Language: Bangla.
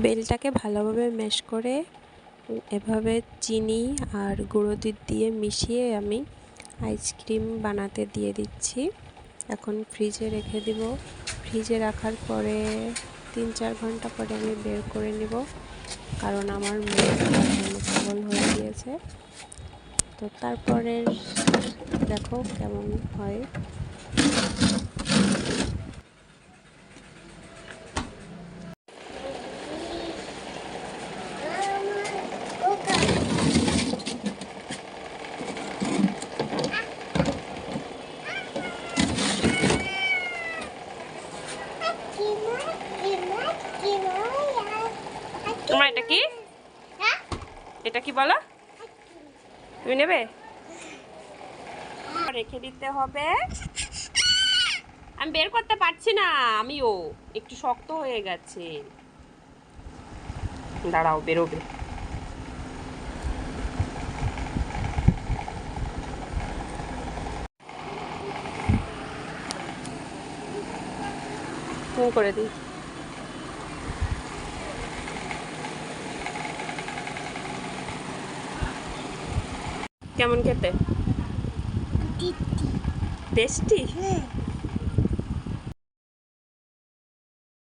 বেলটাকে ভালোভাবে ম্যাশ করে এভাবে চিনি আর গুঁড়ো দুধ দিয়ে মিশিয়ে আমি আইসক্রিম বানাতে দিয়ে দিচ্ছি। এখন ফ্রিজে রেখে দিব। ফ্রিজে রাখার পরে তিন চার ঘণ্টা পরে আমি বের করে নিব। কারণ আমার মেয়ে পাগল হয়ে গিয়েছে। তো তারপরে দেখো কেমন হয়। তোমার এটা কি? এটা কি বলো? তুমি নেবে? রেখে দিতে হবে। আমি বের করতে পারছি না, আমিও। একটু শক্ত হয়ে গেছে। দাঁড়াও, বেরোবে। ফোন করে দিই। কেমন খেতে? টেস্টি।